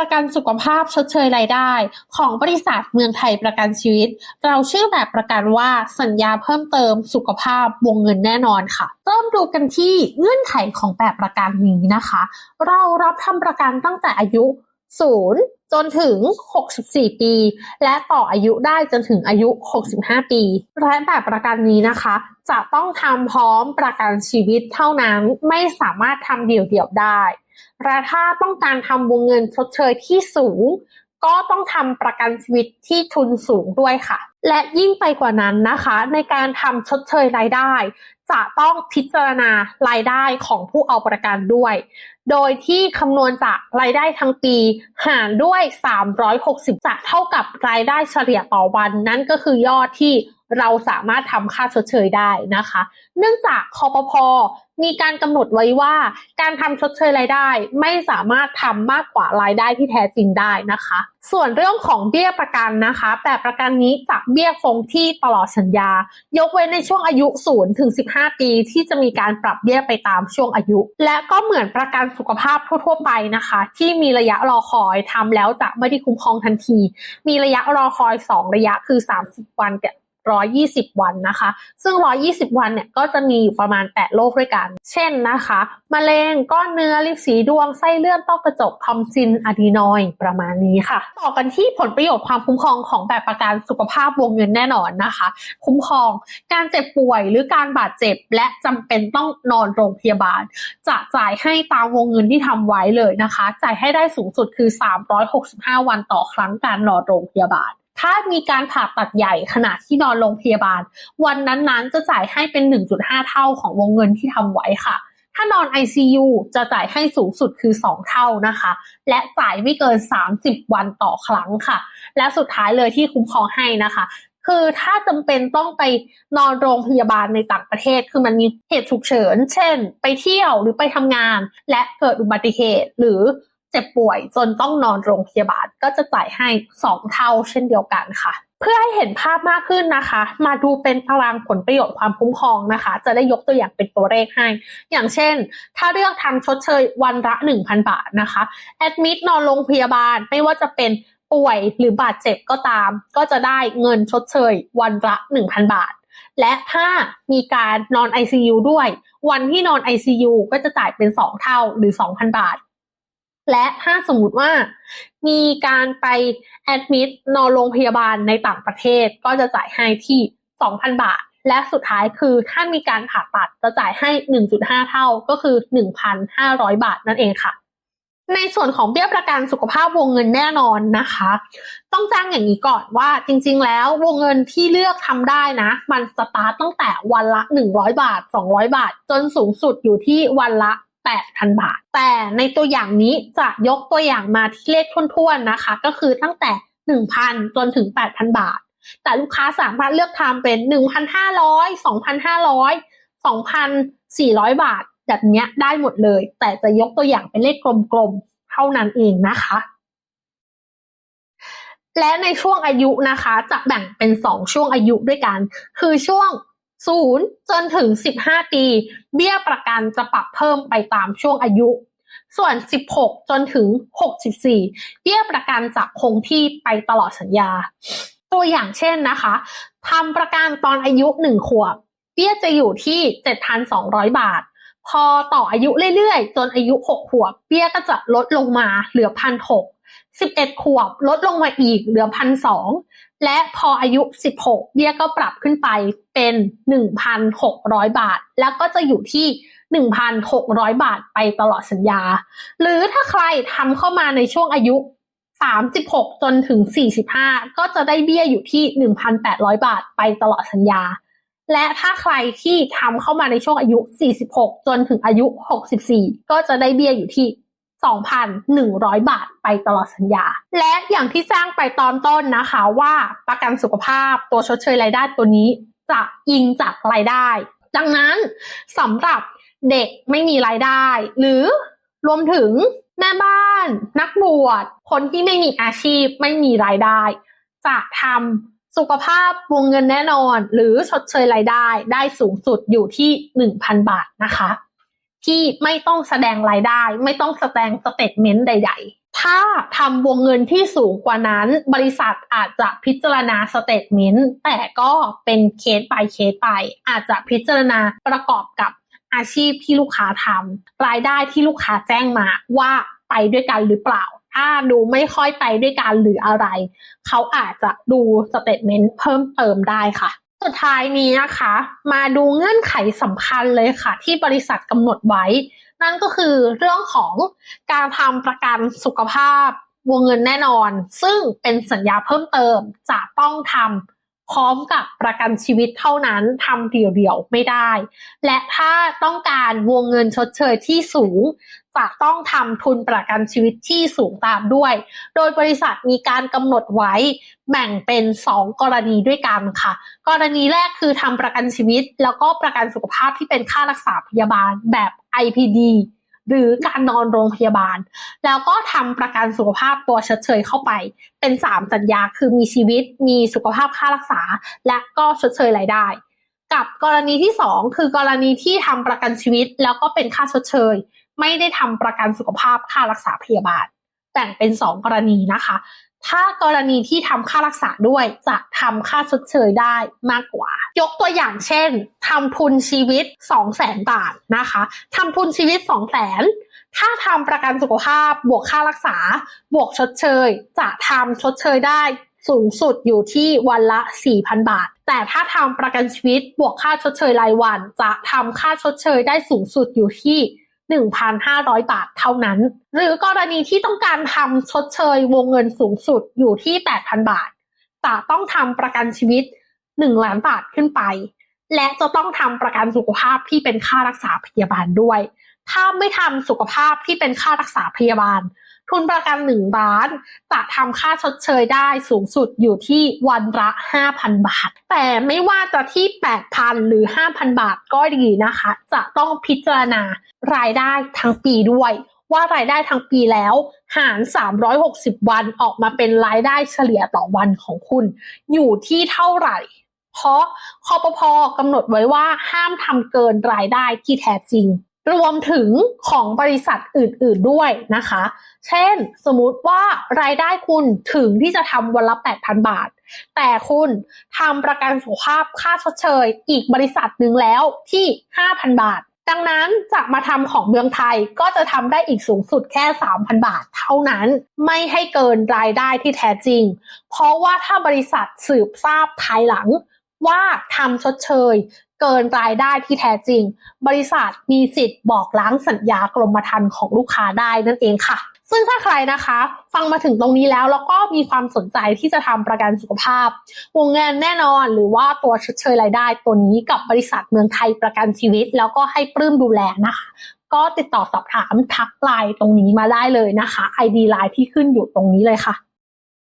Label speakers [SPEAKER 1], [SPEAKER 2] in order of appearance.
[SPEAKER 1] ประกันสุขภาพชดเชยรายได้ ของบริษัทเมืองไทยประกันชีวิต เราชื่อแบบประกันว่าสัญญาเพิ่มเติมสุขภาพวงเงินแน่นอนค่ะ เริ่มดูกันที่เงื่อนไขของแบบประกันนี้นะคะ เรารับทำประกันตั้งแต่อายุ 0 จนถึง 64 ปี และต่ออายุได้จนถึงอายุ 65 ปีและแบบประกันนี้นะคะ จะต้องทำพร้อมประกันชีวิตเท่านั้นไม่สามารถทำเดี่ยวๆได้และถ้าต้องการทำวงเงินชดเชยที่สูง ก็ต้องทำประกันชีวิตที่ทุนสูงด้วยค่ะ และยิ่งไปกว่านั้นนะคะ ในการทำชดเชยรายได้ จะต้องพิจารณารายได้ของผู้เอาประกันด้วย โดยที่คำนวณจากรายได้ทั้งปีหารด้วย 360 จะเท่ากับรายได้เฉลี่ยต่อวัน นั่นก็คือยอดที่ เราสามารถทำค่าชดเชยได้นะคะ เนื่องจากคอปพมีการกำหนดไว้ว่า การทำชดเชยรายได้ ไม่สามารถทำมากกว่ารายได้ที่แท้จริงได้นะคะ ส่วนเรื่องของเบี้ยประกันนะคะ แต่ประกันนี้จะเบี้ยคงที่ตลอดสัญญา ยกเว้นในช่วงอายุ0ถึง15 ปี ที่จะมีการปรับเบี้ยไปตามช่วงอายุ และก็เหมือนประกันสุขภาพทั่วๆไปนะคะ ที่มีระยะรอคอยทำแล้วจะไม่ได้คุ้มครองทันที มีระยะรอคอย 2 ระยะคือ 30 วันกับ 120 วันนะคะ ซึ่ง 120 วันเนี่ยก็จะมีอยู่ประมาณ 8 โรคด้วยกัน เช่นนะคะมะเร็งก้อนเนื้อลิสีดวงไส้เลื่อนต้อกระจกทอมซินอะดีนอยประมาณนี้ค่ะ ต่อกันที่ผลประโยชน์ความคุ้มครองของแบบประกันสุขภาพวงเงินแน่นอนนะคะ คุ้มครองการเจ็บป่วยหรือการบาดเจ็บ และจำเป็นต้องนอนโรงพยาบาล จะจ่ายให้ตามวงเงินที่ทำไว้เลยนะคะ จ่ายให้ได้สูงสุดคือ 365 วันต่อครั้งการนอนโรงพยาบาล ถ้ามีการผ่าตัดใหญ่ขณะที่นอนโรงพยาบาล วันนั้นๆจะจ่ายให้เป็น 1.5 เท่าของวงเงินที่ทำไว้ค่ะ ถ้านอน ICU จะจ่ายให้สูงสุดคือ 2 เท่านะคะ และจ่ายไม่เกิน 30 วันต่อครั้งค่ะ และสุดท้ายเลยที่คุ้มครองให้นะคะคือถ้าจำเป็นต้องไปนอนโรงพยาบาลในต่างประเทศ คือมันมีเหตุฉุกเฉิน เช่น ไปเที่ยวหรือไปทำงาน และเกิดอุบัติเหตุหรือ เจ็บป่วยจนต้องนอนโรงพยาบาลก็จะจ่ายให้ 2 เท่าเช่นเดียวกันค่ะ เพื่อให้เห็นภาพมากขึ้นนะคะ มาดูเป็นตารางผลประโยชน์ความคุ้มครองนะคะ จะได้ยกตัวอย่างเป็นตัวเลขให้ อย่างเช่น ถ้าเลือกทำชดเชยวันละ 1,000 บาทนะคะแอดมิดนอนโรงพยาบาลไม่ว่าจะเป็นป่วยหรือบาดเจ็บก็ตาม ก็จะได้เงินชดเชยวันละ 1,000 บาท และถ้ามีการนอน ICU ด้วย วันที่นอน ICU ก็จะจ่ายเป็น 2 เท่าหรือ 2,000 บาท และถ้าสมมติว่ามีการไปแอดมิดนอนโรงพยาบาลในต่างประเทศ ก็จะจ่ายให้ที่ 2,000 บาท และสุดท้ายคือถ้ามีการผ่าตัดจะจ่ายให้ 1.5 เท่าก็คือ 1,500 บาทนั่นเองค่ะ ในส่วนของเบี้ยประกันสุขภาพวงเงินแน่นอนนะคะ ต้องจ้างอย่างนี้ก่อนว่าจริงๆแล้ววงเงินที่เลือกทำได้นะ มันสตาร์ตตั้งแต่วันละ 100 บาท 200 บาท จนสูงสุดอยู่ที่วันละ 8,000 บาท แต่ในตัวอย่างนี้จะยกตัวอย่างมาที่เลขท้วนๆนะคะ ก็คือตั้งแต่ 1,000 จนถึง 8,000 บาท แต่ลูกค้าสามารถเลือกทำเป็น 1,500 2,500 2,400 บาท แบบเนี้ยได้หมดเลย แต่จะยกตัวอย่างเป็นเลขกลมๆ เท่านั้นเองนะคะ และในช่วงอายุนะคะ จะแบ่งเป็น 2 ช่วงอายุด้วยกัน คือช่วง 0จนถึง 15 ปี เบี้ยประกันจะปรับเพิ่มไปตามช่วงอายุ ส่วน 16 จนถึง 64 เบี้ยประกันจะคงที่ไปตลอดสัญญา ตัวอย่างเช่นนะคะทำประกันตอนอายุ 1 ขวบ เบี้ยจะอยู่ที่ 7,200 บาท พอต่ออายุเรื่อยๆ จนอายุ 6 ขวบ เบี้ยก็จะลดลงมาเหลือ 1,600 11ขวบลดลงมาอีกเหลือ1,200และพออายุ16เบี้ยก็ปรับขึ้นไปเป็น1,600บาท แล้วก็จะอยู่ที่1,600บาทไปตลอดสัญญา หรือถ้าใครทำเข้ามาในช่วงอายุ36จนถึง45ก็จะได้เบี้ยอยู่ที่1,800บาทไปตลอดสัญญา และถ้าใครที่ทำเข้ามาในช่วงอายุ 46 จนถึงอายุ 64 ก็จะได้เบี้ยอยู่ที่ 2,100 บาทไปตลอดสัญญา และอย่างที่แจ้งไปตอนต้นนะคะว่าประกันสุขภาพตัวชดเชยรายได้ตัวนี้ จะอิงจากรายได้ ดังนั้นสำหรับเด็กไม่มีรายได้ หรือรวมถึงแม่บ้าน นักบวชคนที่ไม่มีอาชีพไม่มีรายได้ จะทำสุขภาพวงเงินแน่นอน หรือชดเชยรายได้ได้สูงสุดอยู่ที่ 1,000 บาทนะคะ ที่ไม่ต้องแสดงรายได้ ไม่ต้องแสดงสเตทเมนต์ใดถ้าทำวงเงินที่สูงกว่านั้น บริษัทอาจจะพิจารณาสเตทเมนต์แต่ก็เป็นเคส by เคสไป อาจจะพิจารณาประกอบกับอาชีพที่ลูกค้าทำรายได้ที่ลูกค้าแจ้งมาว่าไปด้วยกันหรือเปล่า ถ้าดูไม่ค่อยไปด้วยกันหรืออะไร เขาอาจจะดูสเตทเมนต์เพิ่มเติมได้ค่ะ สุดท้ายนี้นะคะ มาดูเงื่อนไขสำคัญเลยค่ะ ที่บริษัทกำหนดไว้ นั่นก็คือเรื่องของการทำประกันสุขภาพวงเงินแน่นอน ซึ่งเป็นสัญญาเพิ่มเติมจะต้องทำ พร้อมกับประกันชีวิตเท่านั้นทำเดี่ยวๆไม่ได้ และถ้าต้องการวงเงินชดเชยที่สูงจะต้องทำทุนประกันชีวิตที่สูงตามด้วย โดยบริษัทมีการกำหนดไว้แบ่งเป็น 2 กรณีด้วยกันค่ะ กรณีแรกคือทำประกันชีวิต แล้วก็ประกันสุขภาพที่เป็นค่ารักษาพยาบาลแบบ IPD หรือการนอนโรงพยาบาล แล้วก็ทำประกันสุขภาพตัวชดเชยเข้าไป เป็น 3 สัญญาคือมีชีวิตมีสุขภาพค่ารักษา และก็ชดเชยรายได้ กับกรณีที่ 2 คือกรณีที่ทำประกันชีวิต แล้วก็เป็นค่าชดเชย ไม่ได้ทำประกันสุขภาพค่ารักษาพยาบาลแบ่งเป็น 2 กรณีนะคะ ถ้ากรณีที่ทำค่ารักษาด้วยจะทำค่าชดเชยได้มากกว่า ยกตัวอย่างเช่นทำทุนชีวิต 2 0 0แสนบาทนะคะทำทุนชีวิต 2 0 0แสนถ้าทำประกันสุขภาพบวกค่ารักษา บวกชดเชย จะทำชดเชยได้สูงสุดอยู่ที่วันละ 4,000 บาท แต่ถ้าทำประกันชีวิตบวกค่าชดเชยรายวัน จะทำค่าชดเชยได้สูงสุดอยู่ที่ 1,500 บาทเท่านั้น หรือกรณีที่ต้องการทำชดเชยวงเงินสูงสุดอยู่ที่ 8,000 บาทจะต้องทำประกันชีวิต 1 ล้านบาทขึ้นไป และจะต้องทำประกันสุขภาพที่เป็นค่ารักษาพยาบาลด้วย ถ้าไม่ทำสุขภาพที่เป็นค่ารักษาพยาบาล ทุนประกันหนึ่งล้านจะทำค่าชดเชยได้สูงสุดอยู่ที่วันละ 5,000 บาท แต่ไม่ว่าจะที่ 8,000 หรือ 5,000 บาทก็ดีนะคะ จะต้องพิจารณารายได้ทั้งปีด้วย ว่ารายได้ทั้งปีแล้ว หาร 360 วันออกมาเป็นรายได้เฉลี่ยต่อวันของคุณ อยู่ที่เท่าไหร่เพราะคอปพกำหนดไว้ว่าห้ามทำเกินรายได้ที่แท้จริง รวมถึงของบริษัทอื่นๆด้วยนะคะ เช่นสมมุติว่ารายได้คุณถึงที่จะทำวันละ 8,000 บาท แต่คุณทำประกันสุขภาพค่าชดเชย อีกบริษัทหนึ่งแล้วที่ 5,000 บาท ดังนั้นจะมาทำของเมืองไทยก็จะทำได้อีกสูงสุดแค่ 3,000 บาทเท่านั้น ไม่ให้เกินรายได้ที่แท้จริง เพราะว่าถ้าบริษัทสืบทราบภายหลังว่าทำชดเชย เกินรายได้ที่แท้จริง บริษัทมีสิทธิ์บอกล้างสัญญากรมธรรม์ของลูกค้าได้นั่นเองค่ะ ซึ่งถ้าใครนะคะ ฟังมาถึงตรงนี้แล้วแล้วก็มีความสนใจที่จะทำประกันสุขภาพ วงเงินแน่นอนหรือว่าตัวชดเชยรายได้ ตัวนี้กับบริษัทเมืองไทยประกันชีวิต แล้วก็ให้ปลื้มดูแลนะคะก็ติดต่อสอบถามทักไลน์ตรงนี้มาได้เลยนะคะ ID ไลน์ที่ขึ้นอยู่ตรงนี้เลยค่ะ